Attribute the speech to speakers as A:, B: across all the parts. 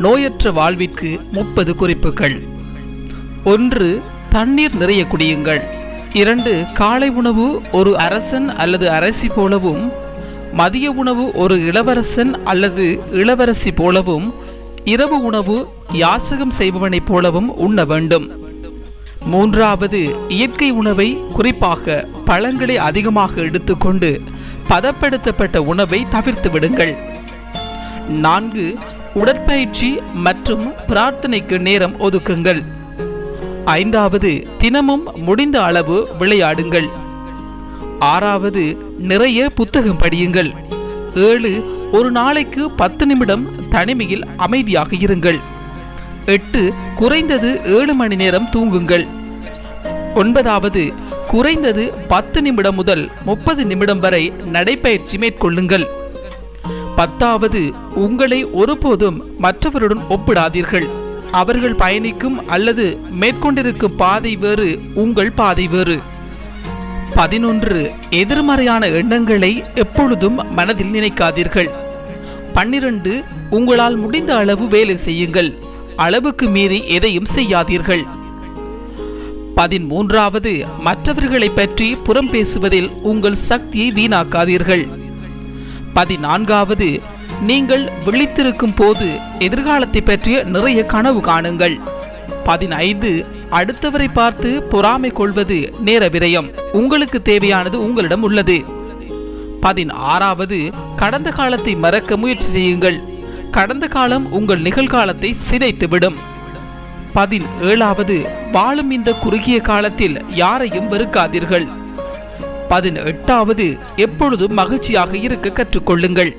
A: நோயற்ற வாழ்விற்கு முப்பது குறிப்புகள். ஒன்று தண்ணீர் நிறைய குடியுங்கள். இரண்டு காலை உணவு ஒரு அரசன் அல்லது அரசி போலவும் மதிய உணவு ஒரு இளவரசன் அல்லது இளவரசி போலவும் இரவு உணவு யாசகம் செய்பவனைப் போலவும் உண்ண வேண்டும். மூன்றாவது இயற்கை உணவை குறிப்பாக பழங்களை அதிகமாக எடுத்துக்கொண்டு பதப்படுத்தப்பட்ட உணவை தவிர்த்து விடுங்கள். நான்கு உடற்பயிற்சி மற்றும் பிரார்த்தனைக்கு நேரம் ஒதுக்குங்கள். ஐந்தாவது தினமும் முடிந்த அளவு விளையாடுங்கள். ஆறாவது நிறைய புத்தகம் படியுங்கள். ஏழு ஒரு நாளைக்கு பத்து நிமிடம் தனிமையில் அமைதியாக இருங்கள். எட்டு குறைந்தது ஏழு மணி நேரம் தூங்குங்கள். ஒன்பதாவது குறைந்தது பத்து நிமிடம் முதல் முப்பது நிமிடம் வரை நடைப்பயிற்சி மேற்கொள்ளுங்கள். பத்தாவது உங்களை ஒருபோதும் மற்றவருடன் ஒப்பிடாதீர்கள். அவர்கள் பயணிக்கும் அல்லது மேற்கொண்டிருக்கும் பாதை வேறு உங்கள் பாதை வேறு. பதினொன்று எதிர்மறையான எண்ணங்களை எப்பொழுதும் மனதில் நினைக்காதீர்கள். பன்னிரண்டு உங்களால் முடிந்த அளவு வேலை செய்யுங்கள். அளவுக்கு மீறி எதையும் செய்யாதீர்கள். பதிமூன்றாவது மற்றவர்களை பற்றி புறம் பேசுவதில் உங்கள் சக்தியை வீணாக்காதீர்கள். பதினான்காவது நீங்கள் விழித்திருக்கும் போது எதிர்காலத்தை பற்றிய நிறைய கனவு காணுங்கள். பதினைந்து அடுத்தவரை பார்த்து பொறாமை கொள்வது நேர விரயம். உங்களுக்கு தேவையானது உங்களிடம் உள்ளது. பதினாறாவது கடந்த காலத்தை மறக்க முயற்சி செய்யுங்கள். கடந்த காலம் உங்கள் நிகழ்காலத்தை சிதைத்துவிடும். பதினேழாவது வாழும் இந்த குறுகிய காலத்தில் யாரையும் வெறுக்காதீர்கள். பதினெட்டாவது எப்பொழுதும் மகிழ்ச்சியாக இருக்க கற்றுக்கொள்ளுங்கள்.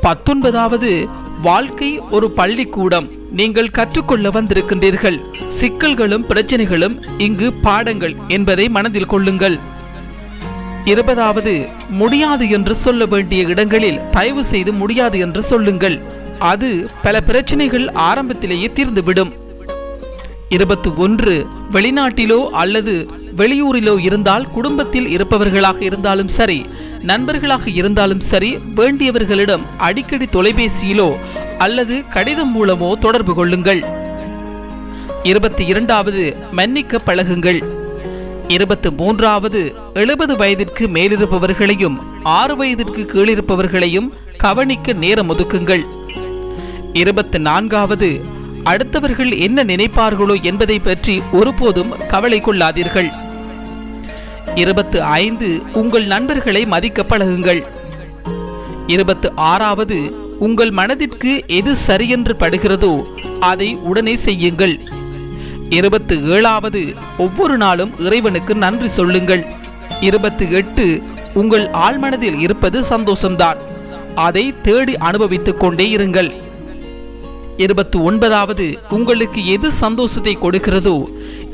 A: பத்தொன்பதாவது வாழ்க்கை ஒரு பள்ளிக்கூடம். நீங்கள் கற்றுக்கொள்ள வந்திருக்கின்றீர்கள். சிக்கல்களும் பிரச்சனைகளும் இங்கு பாடங்கள் என்பதை மனதில் கொள்ளுங்கள். இருபதாவது முடியாது என்று சொல்ல வேண்டிய இடங்களில் தயவு செய்து முடியாது என்று சொல்லுங்கள். அது பல பிரச்சனைகள் ஆரம்பத்திலேயே தீர்ந்துவிடும். இருபத்தி ஒன்று வெளிநாட்டிலோ அல்லது வெளியூரிலோ இருந்தால் குடும்பத்தில் இருப்பவர்களாக இருந்தாலும் சரி நண்பர்களாக இருந்தாலும் சரி வேண்டியவர்களிடம் அடிக்கடி தொலைபேசியிலோ அல்லது கடிதம் மூலமோ தொடர்பு கொள்ளுங்கள். இருபத்தி இரண்டாவது மன்னிக்க பழகுங்கள். இருபத்தி மூன்றாவது எழுபது வயதிற்கு மேலிருப்பவர்களையும் ஆறு வயதிற்கு கீழிருப்பவர்களையும் கவனிக்க நேரம் ஒதுக்குங்கள். இருபத்தி நான்காவது அடுத்தவர்கள் என்ன நினைப்பார்களோ என்பதை பற்றி ஒருபோதும் கவலை கொள்ளாதீர்கள். இருபத்து ஐந்து உங்கள் நண்பர்களை மதிக்க பழகுங்கள். இருபத்து ஆறாவது உங்கள் மனதிற்கு எது சரியென்று படுகிறதோ அதை உடனே செய்யுங்கள். இருபத்து ஏழாவது ஒவ்வொரு நாளும் இறைவனுக்கு நன்றி சொல்லுங்கள். இருபத்து எட்டு உங்கள் ஆழ்மனதில் இருப்பது சந்தோஷம்தான். அதை தேடி அனுபவித்துக் கொண்டே இருங்கள். இருபத்தி ஒன்பதாவது உங்களுக்கு எது சந்தோஷத்தை கொடுக்கிறதோ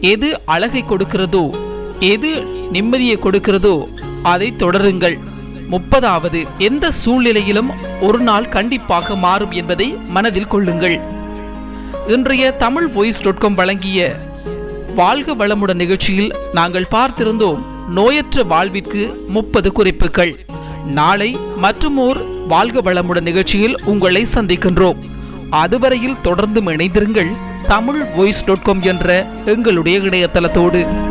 A: எது அழகை கொடுக்கிறதோ எது நிம்மதியை கொடுக்கிறதோ அதை தொடருங்கள். முப்பதாவது எந்த சூழ்நிலையிலும் ஒரு நாள் கண்டிப்பாக மாறும் என்பதை மனதில் கொள்ளுங்கள். இன்றைய தமிழ் வாய்ஸ் டாட் காம் வழங்கிய வாழ்க வளமுடன் நிகழ்ச்சியில் நாங்கள் பார்த்திருந்தோம் நோயற்ற வாழ்விற்கு முப்பது குறிப்புகள். நாளை மற்றுமோர் வாழ்க வளமுடன் நிகழ்ச்சியில் உங்களை சந்திக்கின்றோம். அதுவரையில் தொடர்ந்து இணைந்திருங்கள் தமிழ் வாய்ஸ் டாட் காம் என்ற எங்களுடைய இணையதளத்தோடு.